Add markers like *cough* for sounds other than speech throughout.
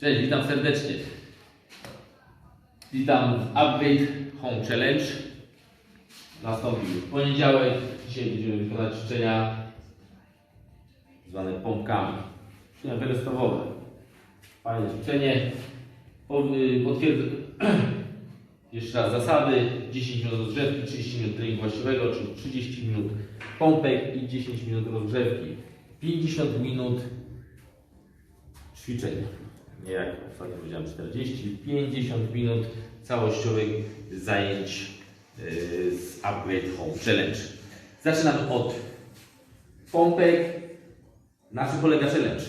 Cześć, witam serdecznie. Witam w Upgrade Home Challenge. Nastąpił poniedziałek. Dzisiaj będziemy wykonać ćwiczenia zwane pompkami. Ćwiczenia wyrostowowe. Fajne ćwiczenie. Y, Potwierdzę *clears throat* jeszcze raz zasady. 10 minut rozgrzewki, 30 minut treningu właściwego, czyli 30 minut pompek i 10 minut rozgrzewki. 50 minut ćwiczeń. Jak ostatnio powiedziałem 40, 50 minut całościowych zajęć yy, z Upgrade Home Challenge. Zaczynamy od pompek. Na czym polega challenge?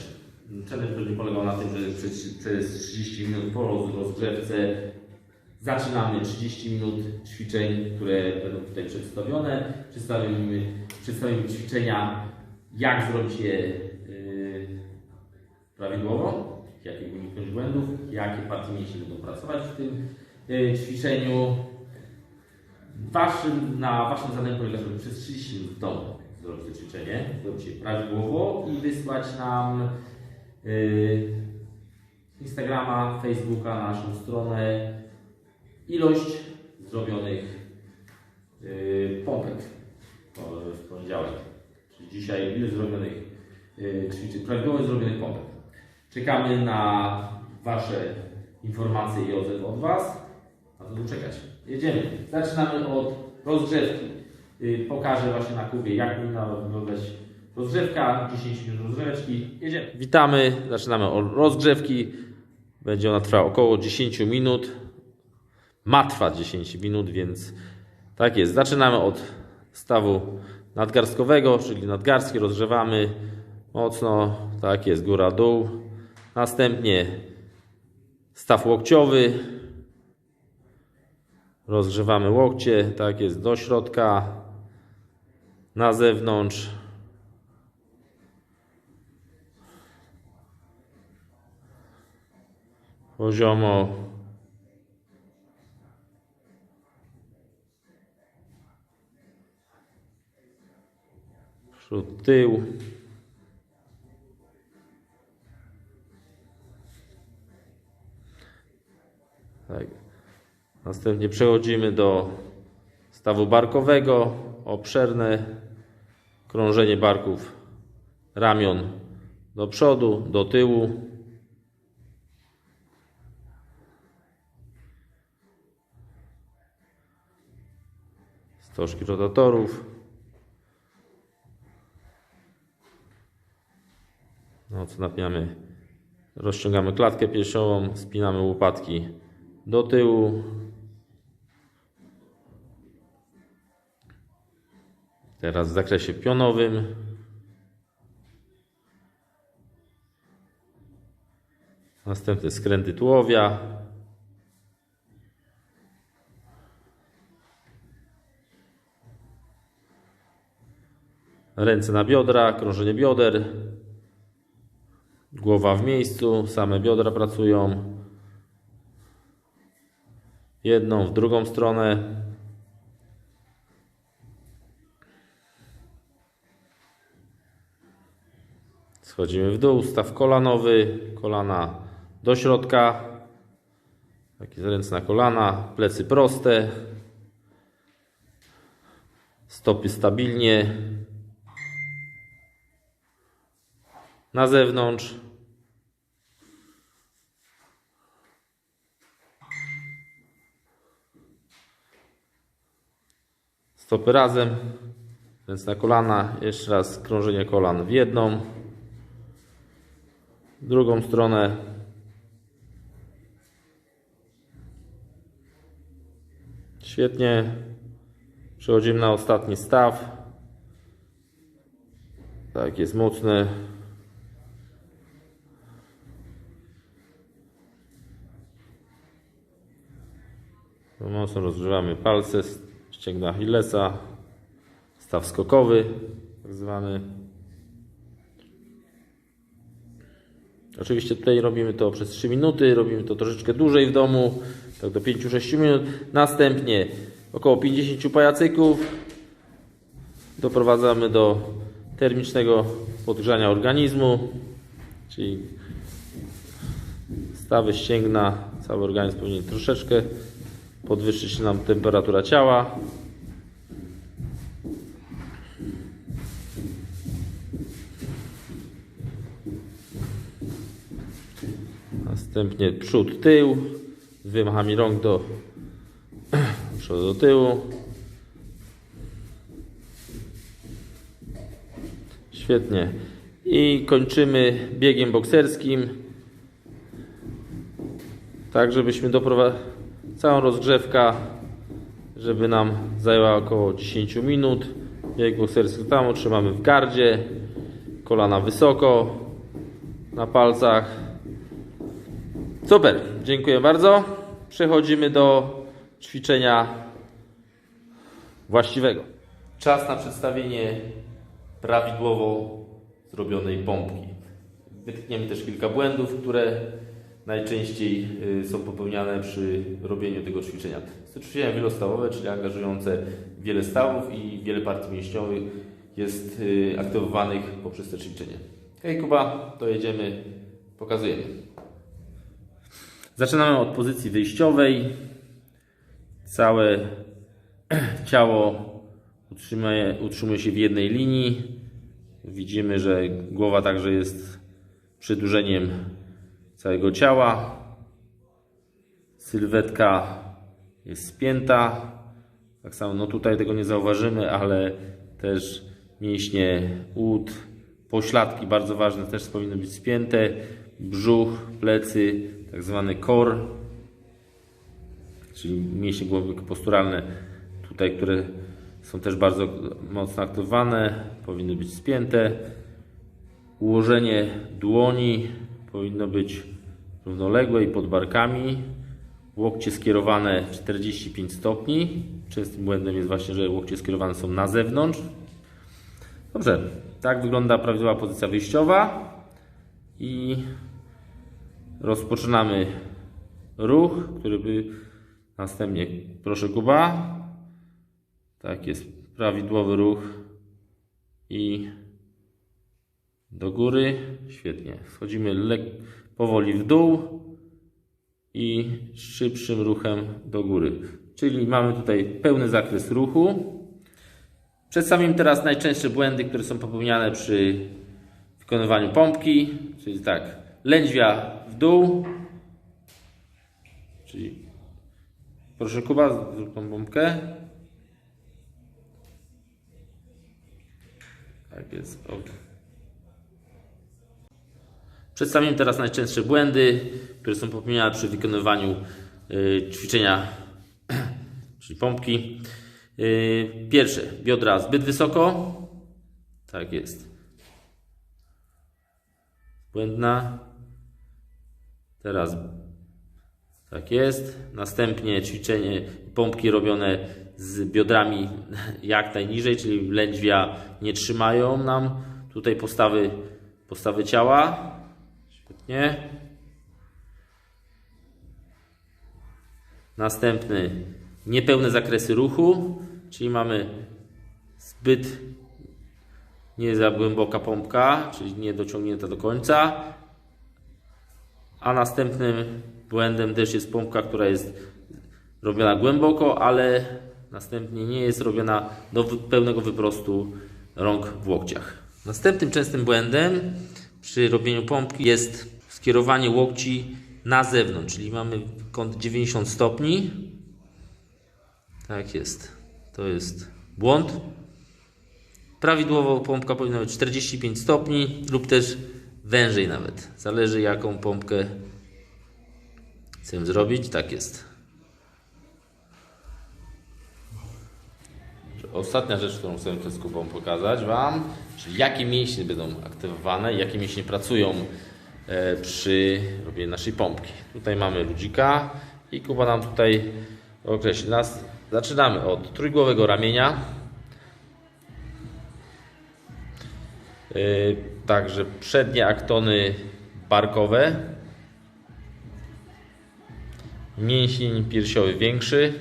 Challenge będzie polegał na tym, że przez, przez 30 minut po roz- rozgrzewce zaczynamy 30 minut ćwiczeń, które będą tutaj przedstawione. Przedstawimy, przedstawimy ćwiczenia, jak zrobić je yy, prawidłowo, jakich uniknąć błędów, jakie partie mięśni będą pracować w tym y, ćwiczeniu. Waszym, na Waszym zadaniu polega, żeby przez 30 minut w domu zrobić to ćwiczenie, zrobić je prawidłowo i wysłać nam y, z Instagrama, Facebooka, na naszą stronę ilość zrobionych y, pompek po- w poniedziałek. Czyli dzisiaj ilość zrobionych y, ćwiczeń, prawidłowo zrobionych pompek. Czekamy na Wasze informacje i odzew od Was. A to czekać. Jedziemy. Zaczynamy od rozgrzewki. Y, Pokażę właśnie na kubie, jak powinna wyglądać rozgrzewka. 10 minut rozgrzewki. Jedziemy. Witamy. Zaczynamy od rozgrzewki. Będzie ona trwała około 10 minut. Ma trwać 10 minut, więc tak jest. Zaczynamy od stawu nadgarstkowego, czyli nadgarstki rozgrzewamy mocno. Tak jest, góra, dół. Następnie staw łokciowy. Rozgrzewamy łokcie, tak jest, do środka, na zewnątrz. Poziomo. Przód, tył. Następnie przechodzimy do stawu barkowego. Obszerne krążenie barków ramion do przodu, do tyłu. Stożki rotatorów. No, co napniamy. Rozciągamy klatkę piersiową, spinamy łopatki do tyłu. Teraz w zakresie pionowym. Następne skręty tułowia. Ręce na biodra, krążenie bioder. Głowa w miejscu, same biodra pracują. Jedną w drugą stronę. Schodzimy w dół, staw kolanowy, kolana do środka. Takie ręce na kolana, plecy proste. Stopy stabilnie. Na zewnątrz. Stopy razem, więc na kolana. Jeszcze raz krążenie kolan w jedną, drugą stronę. Świetnie. Przechodzimy na ostatni staw. Tak, jest mocny. Mocno rozgrzewamy palce, ścięgna Achillesa, staw skokowy, tak zwany. Oczywiście tutaj robimy to przez 3 minuty, robimy to troszeczkę dłużej w domu, tak do 5-6 minut. Następnie około 50 pajacyków doprowadzamy do termicznego podgrzania organizmu, czyli stawy ścięgna, cały organizm powinien troszeczkę podwyższyć nam temperatura ciała. Następnie przód, tył, z wymachami rąk do *clears throat* przodu do tyłu. Świetnie. I kończymy biegiem bokserskim. Tak, żebyśmy doprowadzili całą rozgrzewkę, żeby nam zajęła około 10 minut. Bieg bokserski tam trzymamy w gardzie, kolana wysoko, na palcach. Super, dziękuję bardzo. Przechodzimy do ćwiczenia właściwego. Czas na przedstawienie prawidłowo zrobionej pompki. Wytkniemy też kilka błędów, które najczęściej y, są popełniane przy robieniu tego ćwiczenia. Jest to ćwiczenie wielostawowe, czyli angażujące wiele stawów i wiele partii mięśniowych jest y, aktywowanych poprzez to ćwiczenie. Hej Kuba, to jedziemy, pokazujemy. Zaczynamy od pozycji wyjściowej. Całe *clears throat* ciało utrzymuje, utrzymuje się w jednej linii. Widzimy, że głowa także jest przedłużeniem całego ciała. Sylwetka jest spięta. Tak samo, no tutaj tego nie zauważymy, ale też mięśnie ud, pośladki bardzo ważne też powinny być spięte. Brzuch, plecy, tak zwany core, czyli mięśnie głowy posturalne, tutaj, które są też bardzo mocno aktywowane, powinny być spięte. Ułożenie dłoni powinno być równoległe i pod barkami. Łokcie skierowane w 45 stopni. Częstym błędem jest właśnie, że łokcie skierowane są na zewnątrz. Dobrze, tak wygląda prawidłowa pozycja wyjściowa. I rozpoczynamy ruch, który by następnie, proszę Kuba, tak jest, prawidłowy ruch. I do góry, świetnie, schodzimy lek powoli w dół i szybszym ruchem do góry, czyli mamy tutaj pełny zakres ruchu. Przedstawimy teraz najczęstsze błędy, które są popełniane przy wykonywaniu pompki, czyli tak, lędźwia w dół, czyli proszę Kuba, zrób tą pompkę. Tak jest, ok. Przedstawimy teraz najczęstsze błędy, które są popełniane przy wykonywaniu y, ćwiczenia, *clears throat* czyli pompki. Y, pierwsze, biodra zbyt wysoko. Tak jest. Błędna. Teraz tak jest. Następnie ćwiczenie pompki robione z biodrami *laughs* jak najniżej, czyli lędźwia nie trzymają nam tutaj postawy, postawy ciała. Świetnie. Następny niepełne zakresy ruchu, czyli mamy zbyt nie za głęboka pompka, czyli nie dociągnięta do końca. A następnym błędem też jest pompka, która jest robiona głęboko, ale następnie nie jest robiona do pełnego wyprostu rąk w łokciach. Następnym częstym błędem przy robieniu pompki jest skierowanie łokci na zewnątrz, czyli mamy kąt 90 stopni. Tak jest. To jest błąd. Prawidłowo pompka powinna być 45 stopni lub też wężej nawet. Zależy jaką pompkę chcę zrobić. Tak jest. Ostatnia rzecz, którą chcę przed Kubą pokazać Wam, czyli jakie mięśnie będą aktywowane, jakie mięśnie pracują e, przy robieniu naszej pompki. Tutaj mamy ludzika i Kuba nam tutaj określi nas. Zaczynamy od trójgłowego ramienia. Także przednie aktony barkowe. Mięsień piersiowy większy.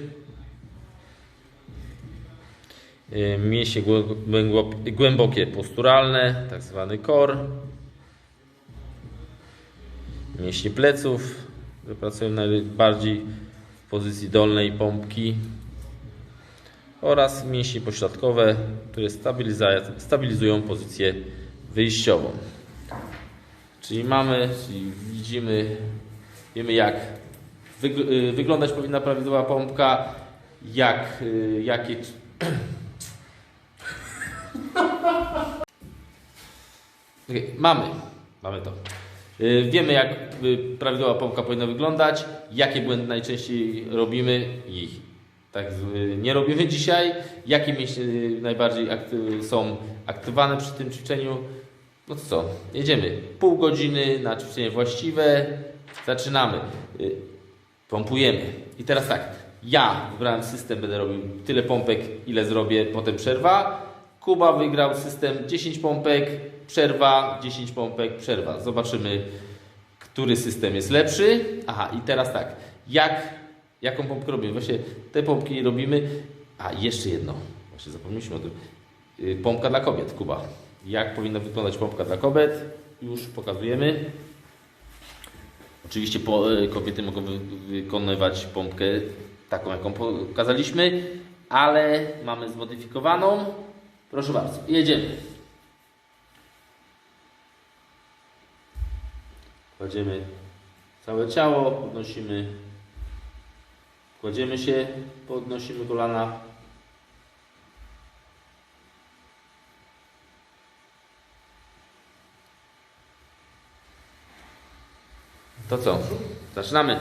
Yy, Mięśnie głę- głębo- głębokie posturalne, tak zwany core. Mięśnie pleców które pracują najbardziej w pozycji dolnej pompki oraz mięśnie pośladkowe, które stabilizują pozycję wyjściową. Czyli mamy, czyli widzimy, wiemy jak y, wyglądać powinna prawidłowa pompka, jak, y, jakie... *coughs* Okej, mamy, mamy to. Y, Wiemy jak prawidłowa pompka powinna wyglądać, jakie błędy najczęściej robimy i tak nie robimy dzisiaj, jakie mięśnie y, najbardziej akty- są aktywowane przy tym ćwiczeniu. No to co, jedziemy. Pół godziny na ćwiczenie właściwe, zaczynamy. Y, Pompujemy. I teraz tak, ja wybrałem system, będę robił tyle pompek, ile zrobię, potem przerwa. Kuba wygrał system 10 pompek, przerwa, 10 pompek, przerwa. Zobaczymy, który system jest lepszy. Aha, i teraz tak, jak, jaką pompkę robimy? Właśnie te pompki robimy. A, jeszcze jedno, właśnie zapomnieliśmy o tym. Y, Pompka dla kobiet, Kuba. Jak powinna wyglądać pompka dla kobiet? Już pokazujemy. Oczywiście y, kobiety mogą wy, wykonywać pompkę taką, jaką pokazaliśmy, ale mamy zmodyfikowaną. Proszę bardzo, jedziemy. Kładziemy całe ciało, podnosimy, kładziemy się, podnosimy kolana. To co? Zaczynamy.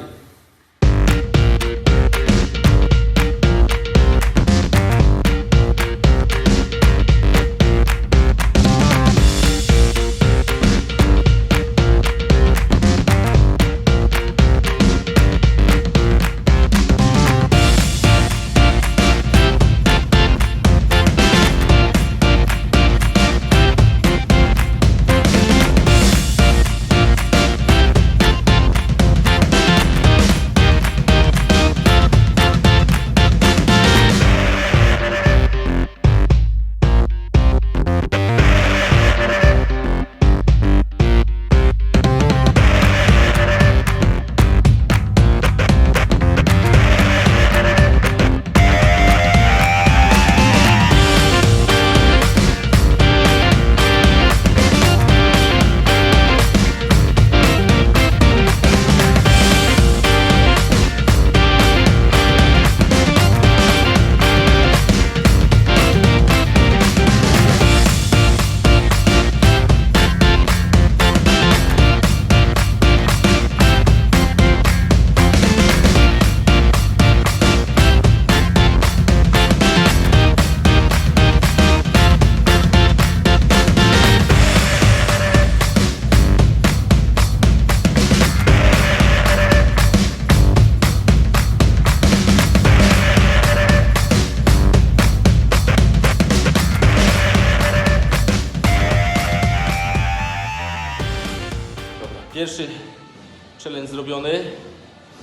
Zrobiony.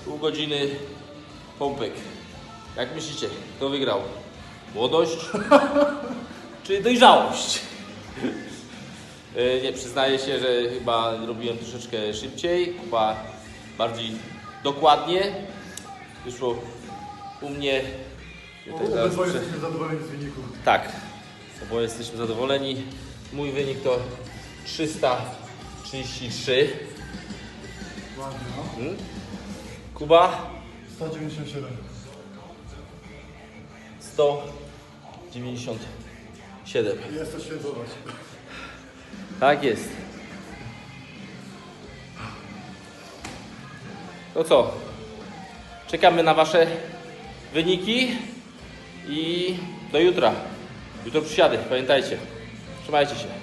Pół godziny pompek. Jak myślicie, kto wygrał? Młodość *laughs* czy dojrzałość? E, Nie, przyznaję się, że chyba robiłem troszeczkę szybciej, chyba bardziej dokładnie. Wyszło u mnie. Tutaj zaraz Obydwoje muszę- jesteśmy zadowoleni z wyniku. tak, oboje jesteśmy zadowoleni. Mój wynik to 333. Ładnie, no. Hmm? Kuba 197. 197. Jest to świętować. Tak jest. To co? Czekamy na Wasze wyniki i do jutra. Jutro przysiady, pamiętajcie. Trzymajcie się.